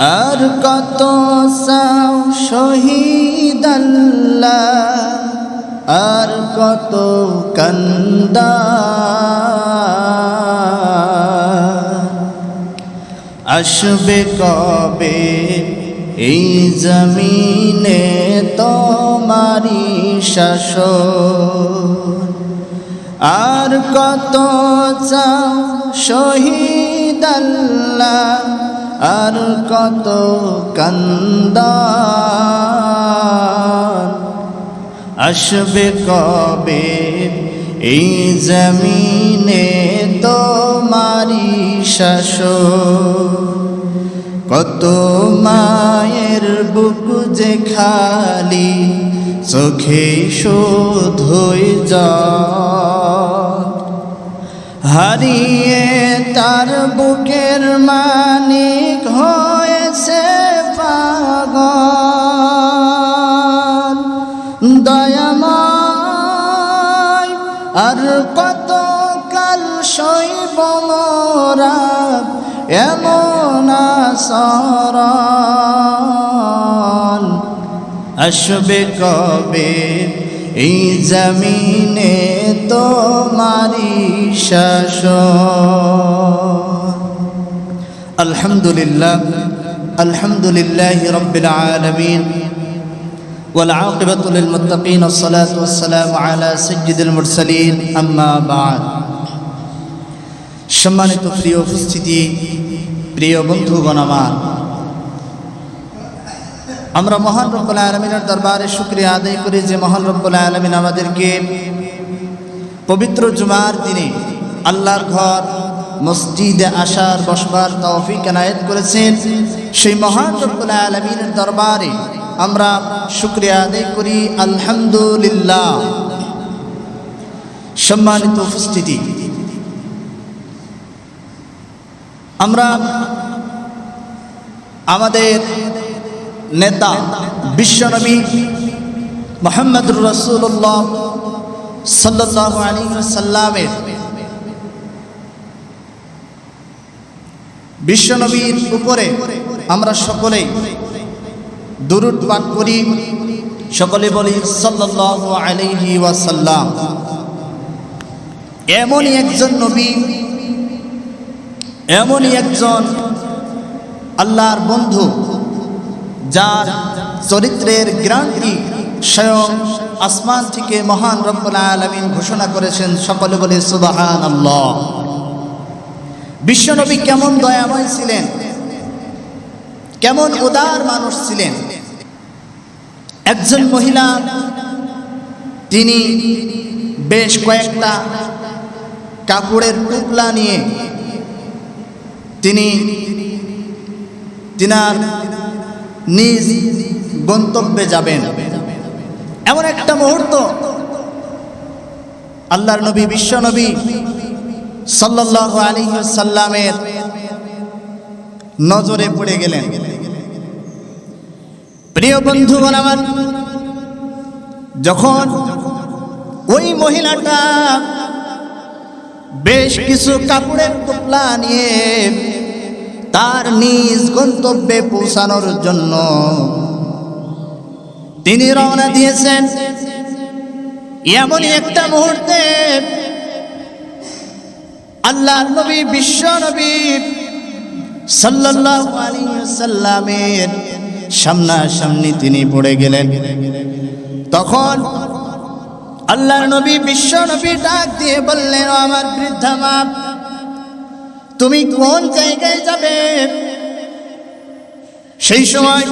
আর কত সাও শহীদ আর কত কন্দা? আসবে কবে এই জমিনে তোমারি শাসন? আর কত চাও শহীদ আর কত কান্দা আসবে কবে এই জমিনে তোমারি শাসন? কত মায়ের বুক যে খালি, চোখে শোধই যা হারিয়ে তার বুকের মানিক হয়েছে পাগল। দয়াময়, আর কত কাল শৈব মোরা এমন আসরণ আসবে কবে? এই জমিনে তোমারি শাসন। আলহামদুলিল্লাহ আলহামদুলিল্লাহ রব্বিল আলামিন والعاقبة للمتقين الصلاة والسلام على سيد المرسلين أما بعد সম্মানিত প্রিয় উপস্থিতি প্রিয় বন্ধুগণ আমার আমরা মহান রব্বুল আলমিনের দরবারে শুক্রিয়া আদায় করি যে মহান রব্বুল আলমিন আমাদেরকে পবিত্র জুমার দিনে আল্লাহর ঘর মসজিদে আসার, বসবার তৌফিক এনায়েত করেছেন সেই মহান আলমিনের দরবারে। আমরা শুক্রিয়া আদায় করি, আলহামদুলিল্লাহ। সম্মানিত উপস্থিতি। আমরা আমাদের নেতা, বিশ্বনবী মোহাম্মদুর রসুল্লাহ সাল্লাহ আলী সাল্লামের বিশ্বনবীর উপরে আমরা সকলেই দুরুদ করি। সকলে বলি সাল্লাহ আলাইহি ওয়াসাল্লাম। এমনই একজন নবী, এমনই একজন আল্লাহর বন্ধু, যার চরিত্রের গ্রান্তি স্বয়ং আসমান থেকে মহান রব্বুল আলমিন ঘোষণা করেছেন। সকলে বলে সুবাহান আল্লাহ বিশ্বনবী কেমন দয়াময় ছিলেন? কেমন উদার মানুষ ছিলেন? একজন মহিলা, তিনি বেশ কয়েকটা কাপড়ের টুকলা নিয়ে তিনি তিনার নিজ গন্তব্যে যাবেন। এমন একটা মুহূর্ত আল্লাহর নবী বিশ্ব নবী সাল্লাহ আলী নজরে পড়ে গেলেন। প্রিয় বন্ধুগণ আমার, যখন ওই মহিলাটা বেশ কিছু কাপড়ের টুকলা নিয়ে তার নিজ গন্তব্যে পৌঁছানোর জন্য তিনি রওনা দিয়েছেন, এমনই একটা মুহূর্তে আল্লাহ নবী, বিশ্ব নবী সাল্লাল্লাহু আলাইহি সাল্লামের সামনাসামনি তিনি পড়ে গেলেন। তখন আল্লাহর নবী, বিশ্ব নবী ডাক দিয়ে বললেন আমার বৃদ্ধা মা, তুমি কোন জায়গায় যাবে? সেই সময়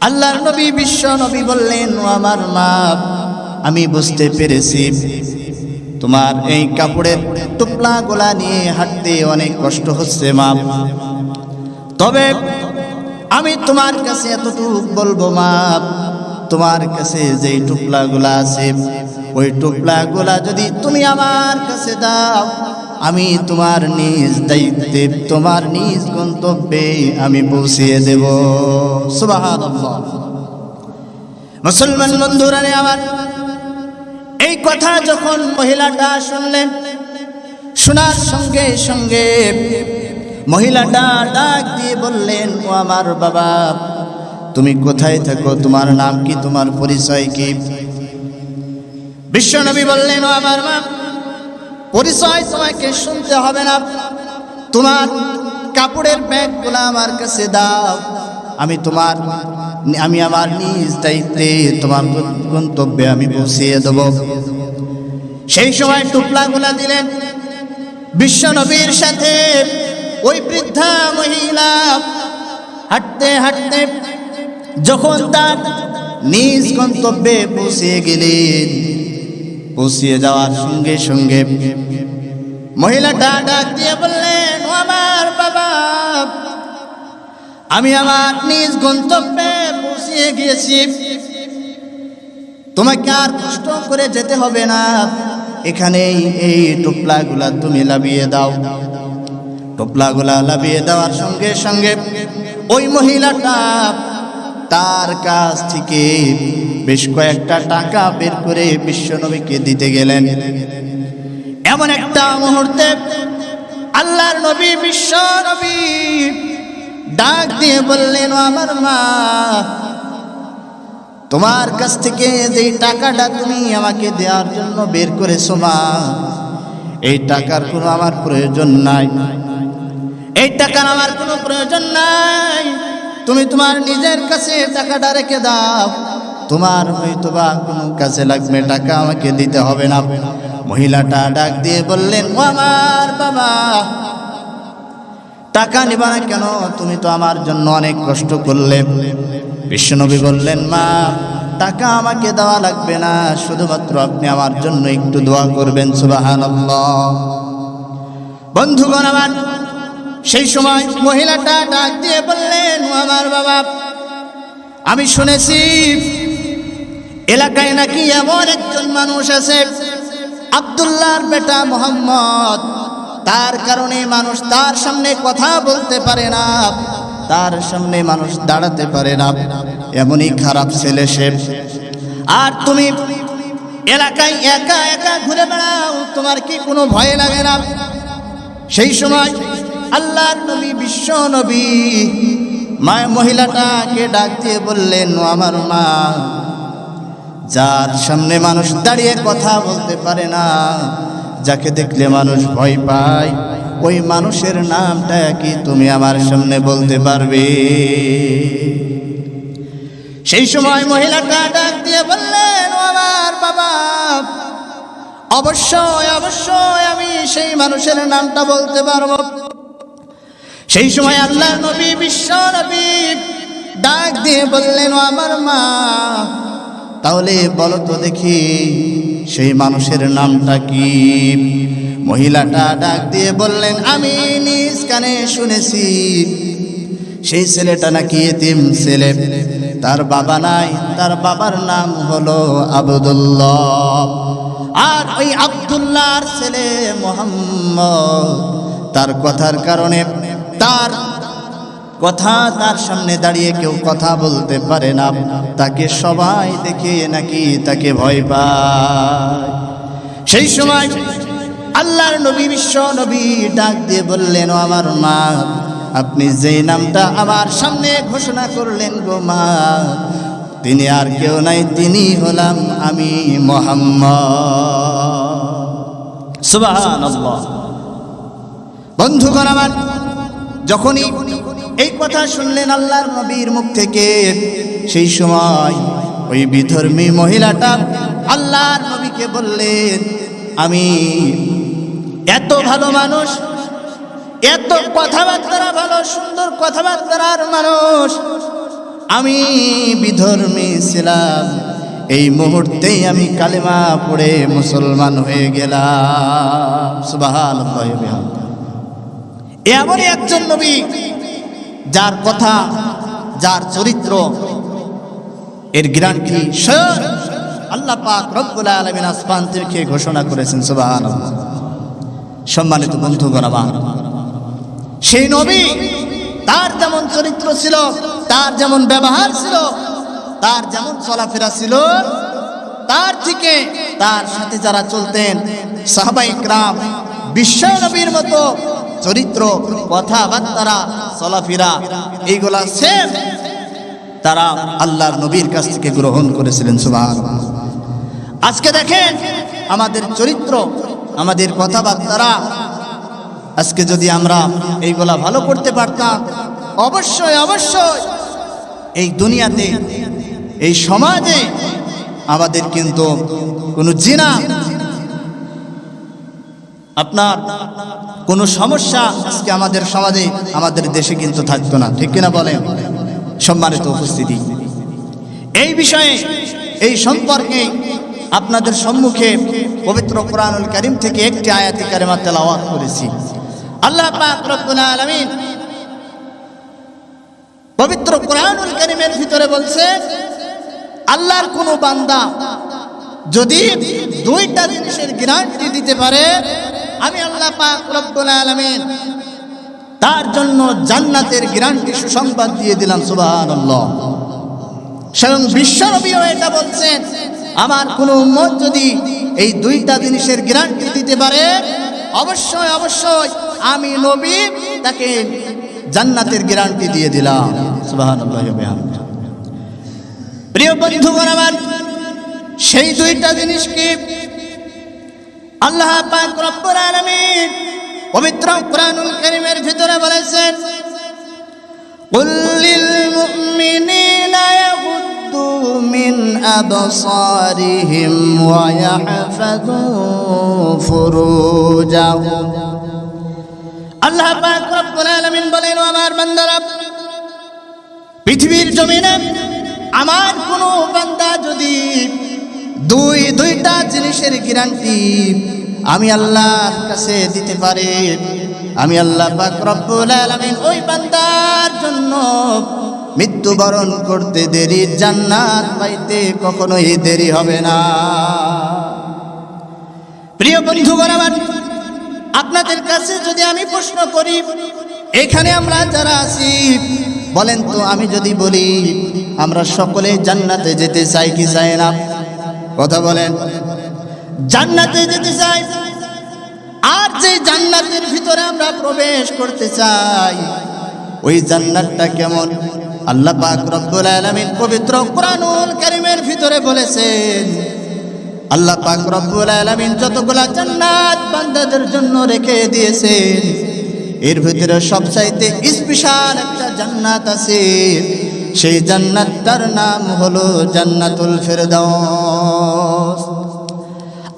আল্লাহর নবী, বিশ্ব নবী বললেন আমার মা, আমি বুঝতে পেরেছি তোমার এই কাপড়ের টুকলা গোলা নিয়ে হাঁটতে অনেক কষ্ট হচ্ছে, মা। তবে আমি তোমার কাছে এতটুকু বলব, মা, তোমার কাছে যেই টুকলাগুলা আছে, ওই টুকলাগুলা যদি তুমি আমার কাছে দাও, আমি তোমার নিজ দায়িত্বে, তোমার নিজ গন্তব্যে আমি পৌঁছিয়ে দেব। সুবহানাল্লাহ। মুসলমান বন্ধুরা আমার এই কথা যখন মহিলাটা শুনলেন, শোনার সঙ্গে সঙ্গে মহিলাটা ডাক দিয়ে বললেন, ও আমার বাবা, তুমি কোথায় থাকো? তোমার নাম কি? তোমার পরিচয় কি? বিশ্বনবী বললেন, ও আমার মা, পরিচয় তোমাকে শুনতে হবে না। তোমার কাপড়ের ব্যাগগুলো আমার কাছে দাও। আমি তোমার আমি আমার নিজ দায়িত্বে তোমার গন্তব্যে আমি পৌঁছিয়ে দেব। সেই সময় টুকলাগুলা দিলেন বিশ্বনবীর সাথে ওই বৃদ্ধা মহিলা হাঁটতে হাঁটতে যখন তার নিজ গন্তব্যে পৌঁছে গেলেন, পৌঁছিয়ে যাওয়ার সঙ্গে সঙ্গে মহিলাটা ডাক দিয়ে বললেন আমার বাবা আমি আমার নিজ গন্তব্যে পৌঁছিয়ে গিয়েছি। তোমাকে আর কষ্ট করে যেতে হবে না। এখানেই এই টোপলাগুলা তুমি লাভিয়ে দাও। টোপলাগুলা লাভিয়ে দেওয়ার সঙ্গে সঙ্গে ওই মহিলাটা তার কাছ থেকে বেশ কয়েকটা টাকা বের করে বিশ্বনবীকে দিতে গেলেন। এমন একটা মুহূর্তে আল্লাহর নবী বিশ্ব নবী ডাক দিয়ে বললেন, আমার মা, তোমার কাছ থেকে যে টাকাটা তুমি আমাকে দেওয়ার জন্য বের করেছ মা, এই টাকার কোনো আমার প্রয়োজন নাই। এই টাকার আমার কোনো প্রয়োজন নাই। তুমি তোমার নিজের কাছে টাকাটা রেখে দাও। তোমার হয়তো বা কোনো কাছে লাগবে, টাকা আমাকে দিতে হবে না। মহিলাটা ডাক দিয়ে বললেন, "ও আমার বাবা টাকা নিবা না কেন? তুমি তো আমার জন্য অনেক কষ্ট করলে। বিশ্বনবী বললেন, মা, টাকা আমাকে দেওয়া লাগবে না। শুধুমাত্র আপনি আমার জন্য একটু দোয়া করবেন সুবাহান বন্ধুগণ আমার, সেই সময় মহিলাটা ডাক দিয়ে বললেন আমার বাবা, আমি শুনেছি, এলাকায় নাকি এমন একজন মানুষ আছে, আবদুল্লাহর বেটা মোহাম্মদ। তার কারণে মানুষ তার সামনে কথা বলতে পারে না, তার সামনে মানুষ দাঁড়াতে পারে না। এমনই খারাপ ছেলে সে। আর তুমি এলাকায় একা একা ঘুরে বেড়াও, তোমার কি কোনো ভয় লাগে না? সেই সময় আল্লাহর নবী, বিশ্ব নবী মায় মহিলাটাকে ডাক দিয়ে বললেন, "ও আমার মা, যার সামনে মানুষ দাঁড়িয়ে কথা বলতে পারে না যাকে দেখলে মানুষ ভয় পায়, ওই মানুষের নামটা কি তুমি আমার সামনে বলতে পারবে? সেই সময় মহিলাটা ডাক দিয়ে বললেন, "ও আমার বাবা, অবশ্যই অবশ্যই আমি সেই মানুষের নামটা বলতে পারব। সেই সময় আল্লাহ নবী, বিশ্ব নবী ডাক দিয়ে বললেন আমার মা তাহলে বলো তো দেখি, সেই মানুষের নামটা কি? মহিলাটা ডাক দিয়ে বললেন, আমি নিজ কানে শুনেছি। সেই ছেলেটা নাকি এতিম ছেলে। তার বাবা নাই, তার বাবার নাম হলো আবদুল্লাহ। আর ওই আবদুল্লাহর ছেলে মোহাম্মদ। তার কথার কারণে তার কথা তার সামনে দাঁড়িয়ে কেউ কথা বলতে পারে না। তাকে সবাই দেখে নাকি তাকে ভয় পায়। সেই সময় আল্লাহর নবী, বিশ্ব নবী ডাক দিয়ে বললেন আমার মা, আপনি যেই নামটা আমার সামনে ঘোষণা করলেন গো মা, তিনি আর কেউ নাই, তিনি হলাম আমি মোহাম্মদ। বন্ধুগণ আমার, যখনই এই কথা শুনলেন আল্লাহর নবীর মুখ থেকে। সেই সময় ওই বিধর্মী মহিলাটা আল্লাহর নবীকে বললেন, আমি এত ভালো মানুষ, এত কথাবার্তা ভালো, সুন্দর কথাবার্তার মানুষ। আমি বিধর্মী ছিলাম। এই মুহূর্তেই আমি কালেমা পড়ে মুসলমান হয়ে গেলাম। সুবাহান এমনই একজন নবী যার কথা, যার চরিত্র, এর গ্যারান্টি স্বয়ং আল্লাহ পাক রব্বুল আলামিন আসমান থেকে ঘোষণা করেছেন, সুবহানাল্লাহ। সম্মানিত বন্ধুগণ আমার, সেই নবী, তার যেমন চরিত্র ছিল, তার যেমন ব্যবহার ছিল, তার যেমন চলাফেরা ছিল, তার থেকে তার সাথে যারা চলতেন, সাহাবাই ক্রাম বিশ্ব নবীর মতো চরিত্র, কথাবার্তারা, চলাফেরা, এইগুলা সেম তারা আল্লাহর নবীর কাছ থেকে গ্রহণ করেছিলেন সুবাহ আজকে দেখেন আমাদের চরিত্র, আমাদের কথাবার্তারা, আজকে যদি আমরা এইগুলা ভালো করতে পারতাম, অবশ্যই অবশ্যই এই দুনিয়াতে, এই সমাজে আমাদের কিন্তু কোনো জিনা আপনার কোনো সমস্যা আজকে আমাদের সমাজে, আমাদের দেশে কিন্তু থাকতো না। ঠিক কিনা বলেন? সম্মানিত উপস্থিতি। এই বিষয়ে, এই সম্পর্কে আপনাদের সম্মুখে পবিত্র কোরআনুল করিম থেকে একটি আয়াতি কারিমা তেলাওয়াত করেছি। আল্লাহ পাক রব্বুল আলামিন পবিত্র কোরআনুল করিমের ভিতরে বলছে, আল্লাহর কোনো বান্দা যদি দুইটা জিনিসের গ্যারান্টি দিতে পারে আমি আল্লাহ পাক রব্বুল আলামিন তার জন্য জান্নাতের গ্যারান্টি সুসংবাদ দিয়ে দিলাম, সুবহানাল্লাহ স্বয়ং বিশ্বনবীও এটা বলছেন, আমার কোন উম্মত যদি এই দুইটা জিনিসের গ্যারান্টি দিতে পারে, অবশ্যই অবশ্যই আমি নবী, তাকে জান্নাতের গ্যারান্টি দিয়ে দিলাম সুবহানাল্লাহ। প্রিয় বন্ধুগণ আমার, সেই দুইটা জিনিস কি আল্লাহ পাক রব্বুল আলামিন পবিত্র কোরআনুল কারীমের ভিতরে বলেছেন قل للمؤمنين يغضوا من أبصارهم ويحفظوا فروجهم আল্লাহ পাক রব্বুল আলামিন বলেন ও আমার বান্দারা পৃথিবীর জমিনে আমার কোনো বান্দা যদি দুই, দুইটা জিনিসের গ্যারান্টি আমি আল্লাহর কাছে দিতে পারি। আমি আল্লাহ ওই বান্দার জন্য মৃত্যুবরণ করতে দেরি, জান্নাত পাইতে কখনোই দেরি হবে না। প্রিয় বন্ধুগণ আমার, আপনাদের কাছে যদি আমি প্রশ্ন করি, এখানে আমরা যারা আছি, বলেন তো আমি যদি বলি, আমরা সকলে জান্নাতে যেতে চাই কি চাই না? কথা বলেন। জান্নাতে যেতে চাই, আর যে জান্নাতের ভিতরে আমরা প্রবেশ করতে চাই, ওই জান্নাতটা কেমন? আল্লাহ পাক রব্বুল আলামিন পবিত্র কোরআনুল কারীমের ভিতরে বলেছেন, আল্লাহ পাক রব্বুল আলামিন যতগুলা জান্নাত বান্দাদের জন্য রেখে দিয়েছেন, এর ভিতরে সবচাইতে স্পেশাল একটা জান্নাত আছে। সেই জান্নাতটার নাম হলো জান্নাতুল ফেরদাউস।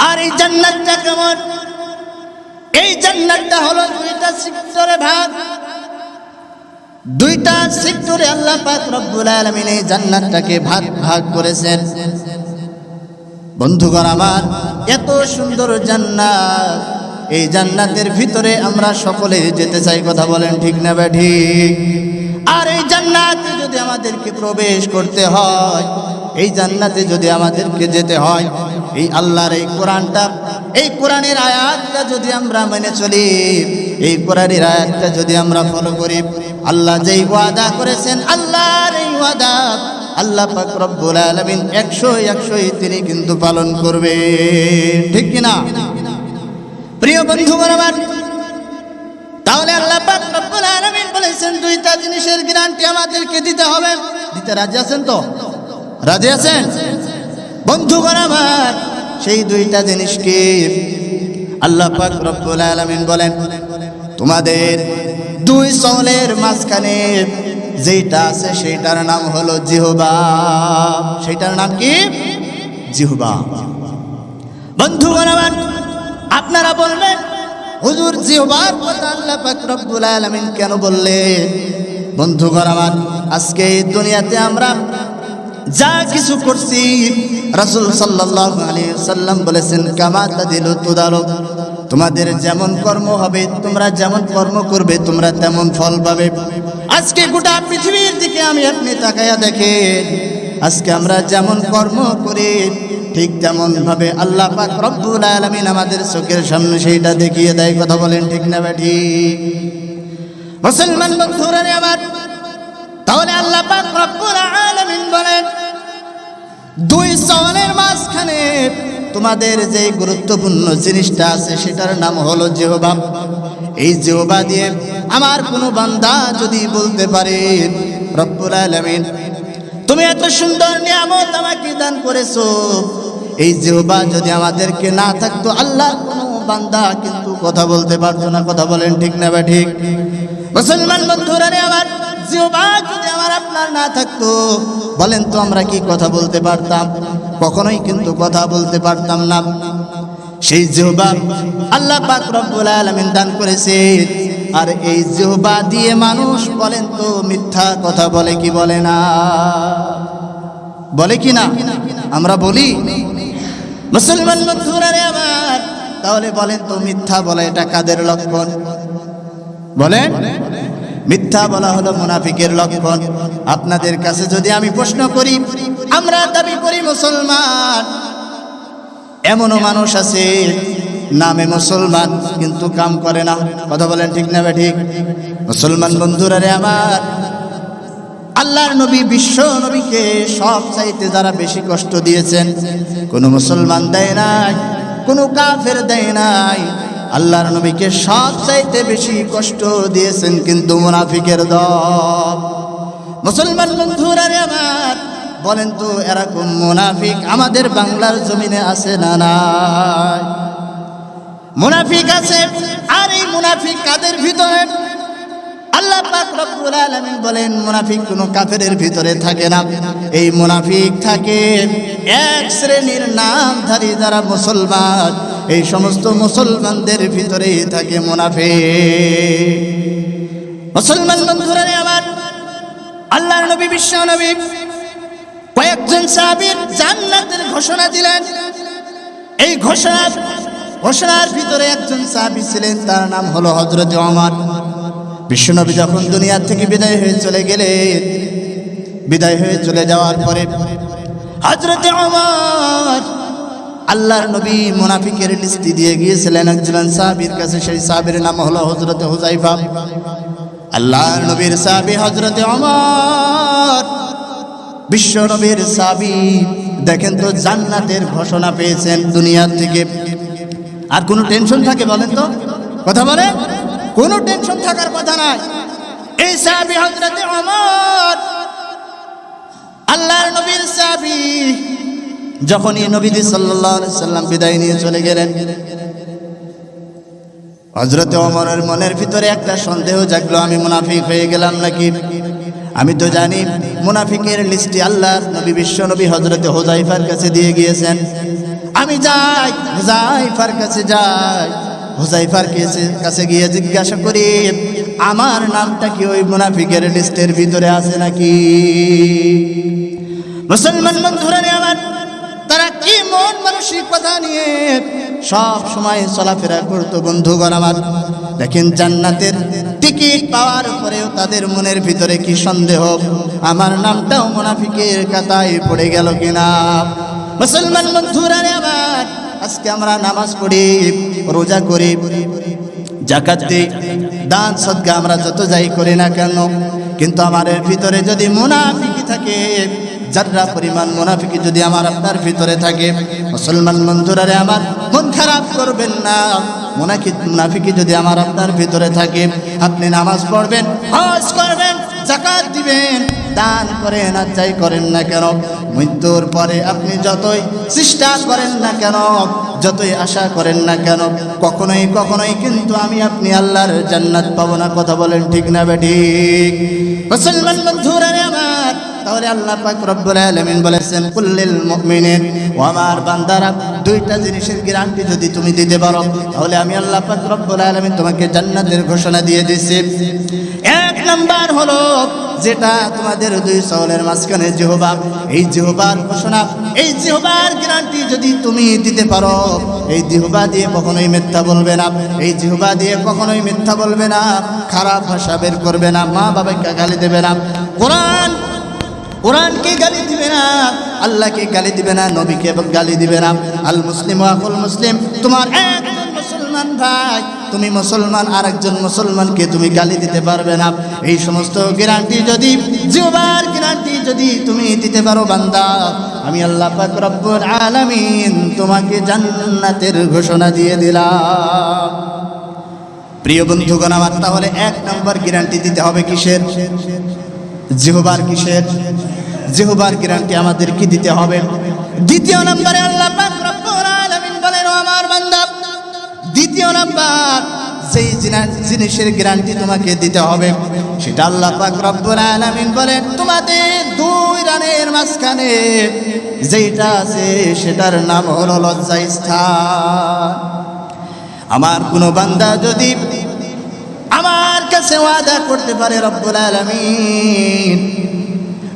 আর এই জান্নাতটা কেমন? এই জান্নাতটা হলো দুইটা সেক্টরে ভাগ। দুইটা সেক্টরে আল্লাহ পাক রব্বুল আলামিন এই জান্নাতটাকে ভাগ ভাগ করেছেন। বন্ধুগণ আমার, এত সুন্দর জান্নাত। এই জান্নাতের ভিতরে আমরা সকলে যেতে চাই, কথা বলেন ঠিক না বা ঠিক? আর এই জান্নাতে যদি আমাদেরকে প্রবেশ করতে হয়, এই জান্নাতে যদি আমাদেরকে যেতে হয়, এই আল্লাহর এই কোরআনটা, এই কোরআনের আয়াতটা যদি আমরা মেনে চলি, এই কোরআনের আয়াতটা যদি আমরা ফলো করি, আল্লাহ যেই ওয়াদা করেছেন, আল্লাহর এই ওয়াদা, আল্লাহ পাক রব্বুল আলামিন একশো একশোই তিনি কিন্তু পালন করবে। ঠিক কিনা? প্রিয় বন্ধুগণ আমার, তাহলে আল্লাহ পাক রব্বুল আলামিন বলেছেন, দুইটা জিনিসের গ্যারান্টি আমাদেরকে দিতে হবে। দিতে রাজি আছেন তো? রাজি আছেন? বন্ধুগণ আমার সেই দুইটা জিনিসকে আল্লাহ পাক রব্বুল আলামিন বলেন, তোমাদের দুই সলের মাঝখানে যেটা আছে সেইটার নাম হলো জিহুবা। সেইটার নাম কি? জিহুবা। বন্ধুগণ আমার আপনারা বলবেন হুজুর জিহবার কথা আল্লাহ পাক রব্বুল আলামিন কেন বললেন বন্ধুগণ আমার, আজকে এই দুনিয়াতে আমরা যা কিছু করছি, রাসূল সাল্লাল্লাহু আলাইহি সাল্লাম বলেছেন, কামা তাদিলু তুদারু তোমাদের যেমন কর্ম হবে, তোমরা যেমন কর্ম করবে, তোমরা তেমন ফল পাবে। আজকে গোটা পৃথিবীর দিকে আমি আপনি তাকায়া দেখেন, আজকে আমরা যেমন কর্ম করি ঠিক তেমন ভাবে আল্লাহ রব্বুল আলামিন আমাদের চোখের সামনে সেইটা দেখিয়ে দেয়, কথা বলেন ঠিক না ব্যাঠি মুসলমান বন্ধুরা, রে আমার, তাহলে আল্লাহ রব্বুল আলামিন বলেন, দুই সওয়ালের মাঝখানে তোমাদের যে গুরুত্বপূর্ণ জিনিসটা আছে, সেটার নাম হলো জেহবা। এই জেহবা দিয়ে আমার কোনো বান্দা যদি বলতে পারে, রব্বুল আলামিন, তুমি এত সুন্দর নিয়ামত আমাকে দান করেছ এই জেহবা যদি আমাদেরকে না থাকতো, আল্লাহ বান্দা কিন্তু কথা বলতে পারতো না। কথা বলেন ঠিক না বা ঠিক? মুসলমান বন্ধুরা রে আমার, জিহবা যদি আমার আপনার না থাকতো, বলেন তো আমরা কি কথা বলতে পারতাম? কখনোই কিন্তু কথা বলতে পারতাম না। সেই জিহবা আল্লাহ পাক রব্বুল আলামিন দান করেছে আর এই জিহবা দিয়ে মানুষ বলেন তো মিথ্যা কথা বলে কি বলে না? বলে কি না? আমরা বলি মুসলমান বন্ধুরা রে আমার, তাহলে বলেন তো মিথ্যা বলা এটা কাদের লক্ষণ? বলেন, মিথ্যা বলা হলো মুনাফিকের লক্ষণ। আপনাদের কাছে যদি আমি প্রশ্ন করি, আমরা দাবি করি মুসলমান। এমনও মানুষ আছে, নামে মুসলমান, কিন্তু কাম করে না। কথা বলেন ঠিক না ঠিক? মুসলমান বন্ধুরা রে আমার আল্লাহর নবী, বিশ্ব নবীকে সব চাইতে যারা বেশি কষ্ট দিয়েছেন, কোনো মুসলমান দেয় নাই, কোনো কাফের দেয় নাই। আল্লাহর নবীকে সব চাইতে বেশি কষ্ট দিয়েছেন কিন্তু মুনাফিকের দল। মুসলমান বন্ধুরা রে আমার, বলেন তো এরকম মুনাফিক আমাদের বাংলার জমিনে আছে না নাই? মুনাফিক আছে, আর এই মুনাফিক কাদের ভিতরে? আল্লাহ পাক রব্বুল আলামিন বলেন, মুনাফিক কোন কাফেরের ভিতরে থাকে না। এই মুনাফিক থাকে এক শ্রেণির নামধারী যারা মুসলমান, এই সমস্ত মুসলমানদের ভিতরে থাকে মুনাফিক। মুসলমান বন্ধুরা আমার, আল্লাহর নবী, বিশ্ব নবী, কয়েকজন সাহাবীর জান্নাতের ঘোষণা দিলেন। এই ঘোষণা ঘোষণার ভিতরে একজন সাহাবী ছিলেন, তার নাম হলো হযরত ওমর। বিশ্বনবী যখন দুনিয়ার থেকে বিদায় হয়ে চলে গেলেন বিদায় হয়ে চলে যাওয়ার পরে হজরতে অমর আল্লাহর নবী মুনাফিকের লিস্টি দিয়ে গিয়েছিলেন একজন সাহাবীর কাছে। সেই সাহাবীর নাম হলো হজরতে হুজাইফা আল্লাহর নবীর সাহাবী হজরতে অমর বিশ্ব নবীর সাহাবী, দেখেন তো, জান্নাতের ঘোষণা পেয়েছেন দুনিয়ার থেকে। আর কোনো টেনশন থাকে বলেন তো? কথা বলে কোনো টেনশন থাকার কথা নাই। এই সাহাবি হজরতে অমর আল্লাহর নবীর সাহাবি, যখনই নবীজি সাল্লাল্লাহু আলাইহি সাল্লাম বিদায় নিয়ে চলে গেলেন হজরতে অমরের মনের ভিতরে একটা সন্দেহ জাগলো, আমি মুনাফিক হয়ে গেলাম নাকি? আমি তো জানি মুনাফিকের লিস্টে আল্লাহর নবী, বিশ্ব নবী হজরতে হোজাইফার কাছে দিয়ে গিয়েছেন। আমি যাই হোজাইফার কাছে যাই। হুজাইফার কাছে গিয়ে জিজ্ঞাসা করি, আমার নামটা কি ওই মুনাফিকের লিস্টের ভিতরে আছে নাকি? মুসলমান বন্ধুরা আমার, তারা কি মন মানসিকতা নিয়ে সব সময় চলাফেরা করতো বন্ধুগণ আমার। দেখেন জান্নাতের টিকিট পাওয়ার পরেও তাদের মনের ভিতরে কি সন্দেহ, আমার নামটাও মুনাফিকের কাতায় পড়ে গেল কিনা? মুসলমান বন্ধুরা আমার আজকে আমরা নামাজ পড়ি, রোজা করি জাকাত দিই, দান সদকা আমরা যত যাই করি না কেন? কিন্তু আমাদের ভিতরে যদি মুনাফিকি থাকে যারা পরিমাণ মুনাফিকি যদি আমার আপনার ভিতরে থাকে, মুসলমান বন্ধুরারে আমার মন খারাপ করবেন না। মুনাফি মুনাফিকি যদি আমার আপনার ভিতরে থাকে, আপনি নামাজ পড়বেন, হজ করবেন জাকাত দিবেন, দান করেন আর যাই করেন না কেন, মৃত্যুর পরে আপনি যতই চেষ্টা করেন না কেন, যতই আশা করেন না কেন, কখনোই কখনোই কিন্তু আমি আপনি আল্লাহর জান্নাত পাবো না। কথা বলেন ঠিক না বেঠিক মুসলমান বন্ধুরা আমার, তাহলে আল্লাহ পাক রব্বুল আলামিন বলেছেন কুল্লিল মুমিনিন। ও আমার বান্দারা, দুইটা জিনিসের গ্যারান্টি যদি তুমি দিতে পারো, তাহলে আমি আল্লাহ পাক রব্বুল আলামিন তোমাকে জান্নাতের ঘোষণা দিয়ে দিছি নাম্বার হলো যেটা তোমাদের দুই সওলের মাঝখানে জেহবা। এই জেহবার ঘোষণা, এই জেহবার গ্যারান্টি যদি তুমি দিতে পারো, এই জিহবা দিয়ে কখনোই মিথ্যা বলবে না, এই জিহবা দিয়ে কখনোই মিথ্যা বলবে না, খারাপ ভাষা বের করবে না, মা বাবাকে গালি দেবে না। কোরআন কোরআনকে গালি দিবে না? আল্লাহকে গালি দিবে না? নবীকে গালি দিবে না। আল মুসলিম আকুল মুসলিম, তোমার একজন মুসলমান ভাই তুমি মুসলমান আর একজন মুসলমানকে তুমি গালি দিতে পারবে না। এই সমস্ত গ্যারান্টি যদি জিওবার গ্যারান্টি যদি তুমি দিতে পারো বান্দা, আমি আল্লাহ পাক রব্বুল আলামিন তোমাকে জান্নাতের ঘোষণা দিয়ে দিলাম। প্রিয় বন্ধুগণ, আমার তাহলে এক নম্বর গ্যারান্টি দিতে হবে কিসের? জিহবার কিসের? জিহবার গ্যারান্টি আমাদের কি দিতে হবে? দ্বিতীয় নম্বরে আল্লাহ পাক যেই জিনিসের গ্যারান্টি তোমাকে দিতে হবে, সেটা আল্লাহ পাক রব্বুল আলামিন বলেন, তোমাদের দুই রানের মাঝখানে যেটা আছে সেটার নাম হলো লজ্জা স্থান। আমার কোনো বান্দা যদি আমার কাছে ওয়াদা করতে পারে রব্বুল আলামিন,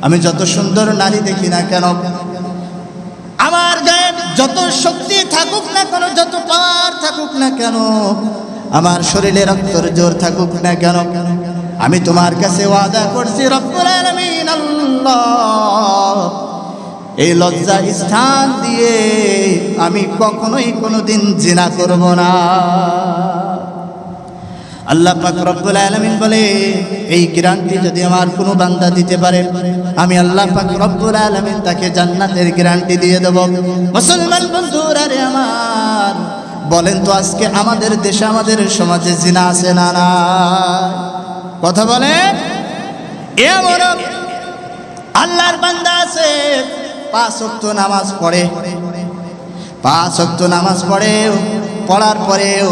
আমি যত সুন্দর নারী দেখি না কেন, আমার গায়ে যত শক্তি থাকুক না কেন থাকুক না কেন? আমার শরীরে রক্তর জোর থাকুক না কেন? আমি তোমার কাছে ওয়াদা করছি এই লজ্জা স্থান দিয়ে আমি কখনোই কোনোদিন জিনা করব না। আল্লাহ পাক রব্বুল আলামিন বলে, এই গ্যারান্টি যদি আমার কোনো বান্দা দিতে পারে, আমি আল্লাহ পাক রব্বুল আলামিন তাকে জান্নাতের গ্যারান্টি দিয়ে দেব। মুসলমান বন্ধুরা রে আমার বলেন তো আজকে আমাদের দেশে, আমাদের সমাজে জিনা আছে না না কথা বলে এমন আল্লাহর বান্দা আছে। পাঁচ ওয়াক্ত নামাজ পড়ে। পাঁচ ওয়াক্ত নামাজ পড়ে পড়ার পরেও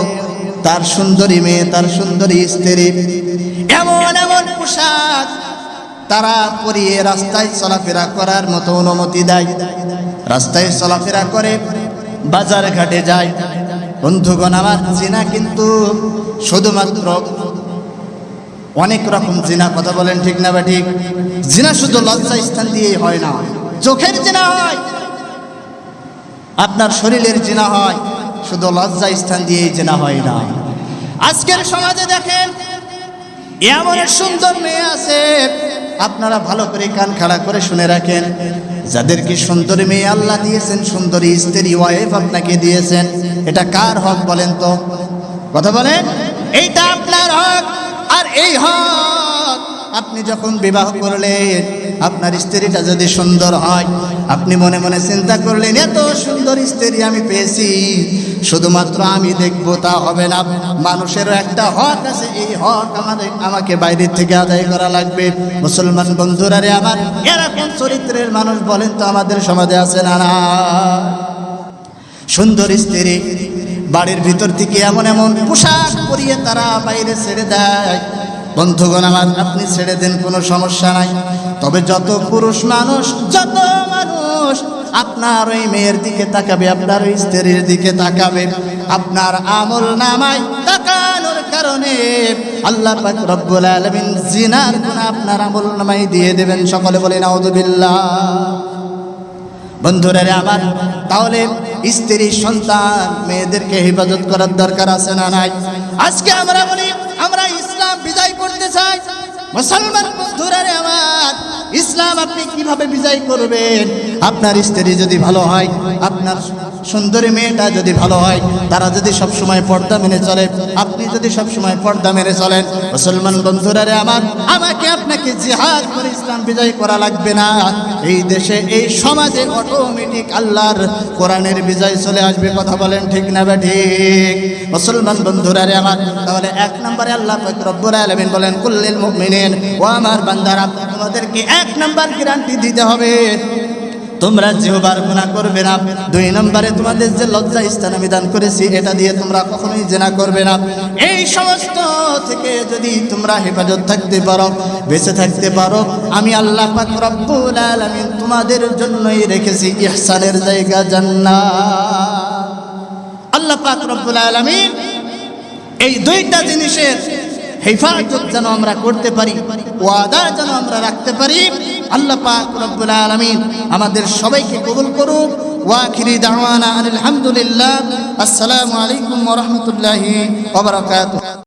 তার সুন্দরী মেয়ে, তার সুন্দরী স্ত্রী এমন এমন পোশাক তারা পরিয়ে রাস্তায় চলাফেরা করার মতো অনুমতি দেয়। রাস্তায় চলাফেরা করে, বাজার ঘাটে যায়। বন্ধুগণ, আমার জিনা কিন্তু শুধুমাত্র অনেক রকম জিনা, কথা বলেন ঠিক না বা ঠিক? জিনা শুধু লজ্জা স্থান দিয়েই হয় না, চোখের জিনা হয়, আপনার শরীরের জিনা হয়, শুধু লজ্জা স্থান দিয়েই জিনা হয় না। আজকের সমাজে দেখেন, এমন সুন্দর মেয়ে আছে আপনারা ভালো করে কান খাড়া করে শুনে রাখেন। যাদেরকে সুন্দরী মেয়ে আল্লাহ দিয়েছেন, সুন্দরী স্ত্রী ওয়াইফ আপনাকে দিয়েছেন, এটা কার হক বলেন তো? কথা বলেন? এইটা আপনার হক, আর এই হক আপনি যখন বিবাহ করলেন, আপনার স্ত্রীটা যদি সুন্দর হয়, আপনি মনে মনে চিন্তা করলেন, এত সুন্দর স্ত্রী আমি পেয়েছি। শুধুমাত্র আমি দেখব, তা হবে না। মানুষেরও একটা হক আছে, এই হক আমাদের, আমাকে বাইরের থেকে আদায় করা লাগবে। মুসলমান বন্ধুরা রে আমার, এরকম চরিত্রের মানুষ বলেন তো আমাদের সমাজে আছে না না? সুন্দর স্ত্রী, বাড়ির ভিতর থেকে এমন এমন পোশাক পরিয়ে তারা বাইরে ছেড়ে দেয়। বন্ধুগণ আমার, আপনি ছেড়ে দেন, কোনো সমস্যা নাই। তবে যত পুরুষ মানুষ, যত মানুষ আপনার ওই মেয়ের দিকে তাকাবে, আপনার ওই স্ত্রীর দিকে তাকাবে, আপনার আমল নামায় তাকানোর কারণে আল্লাহ পাক রব্বুল আলামিন জিনার গুনাহ আপনার আমল নামায় দিয়ে দেবেন। সকলে বলেন আউযুবিল্লাহ বন্ধুরা রে আমার, তাহলে স্ত্রী, সন্তান, মেয়েদেরকে হেফাজত করার দরকার আছে না নাই? আজকে আমরা বলি, আমরা বিজয় করতে চাই। মুসলমান বন্ধুরা রে আমার, ইসলাম আপনি কীভাবে বিজয় করবেন? আপনার স্ত্রী যদি ভালো হয়, আপনার সুন্দরী মেয়েটা যদি ভালো হয়, তারা যদি সব সময় পর্দা মেনে চলে, আপনি যদি সব সময় পর্দা মেনে চলেন, মুসলমান বন্ধুরা রে আমার, আমাকে আপনাকে জিহাদ করে ইসলাম বিজয় করা লাগবে না। এই দেশে, এই সমাজে অটোমেটিক আল্লাহর কোরআনের বিজয় চলে আসবে, কথা বলেন ঠিক না বা ঠিক? মুসলমান বন্ধুরা রে আমার, তাহলে এক নম্বরে আল্লাহ পাক রব্বুল আলামিন বলেন, কুল্লিল মুমিনিন, ও আমার বান্দারা, তোমাদেরকে এক নাম্বার গ্যারান্টি দিতে হবে। তোমরা জিহবার গুণা করবে না। দুই নম্বরে তোমাদের যে লজ্জা স্থান আমি দান করেছি, এটা দিয়ে তোমরা কখনোই জেনা করবে না। এই সমস্ত থেকে যদি তোমরা হেফাজত থাকতে পারো, বেঁচে থাকতে পারো, আমি আল্লাহ পাক রব্বুল আলামিন তোমাদের জন্যই রেখেছি ইহসানের জায়গা জান্নাত। আল্লাহ পাক রব্বুল আলামিন এই দুইটা জিনিসের হেফাজত যেন আমরা করতে পারি, ওয়াদা যেন আমরা রাখতে পারি। আল্লাহ পাক রব্বুল আলামিন আমাদের সবাইকে কবুল করুক। ওয়াখিরি দাওয়ানা আলহামদুলিল্লাহ আসসালামু আলাইকুম ওয়া রাহমাতুল্লাহি ওয়া বারাকাতুহু।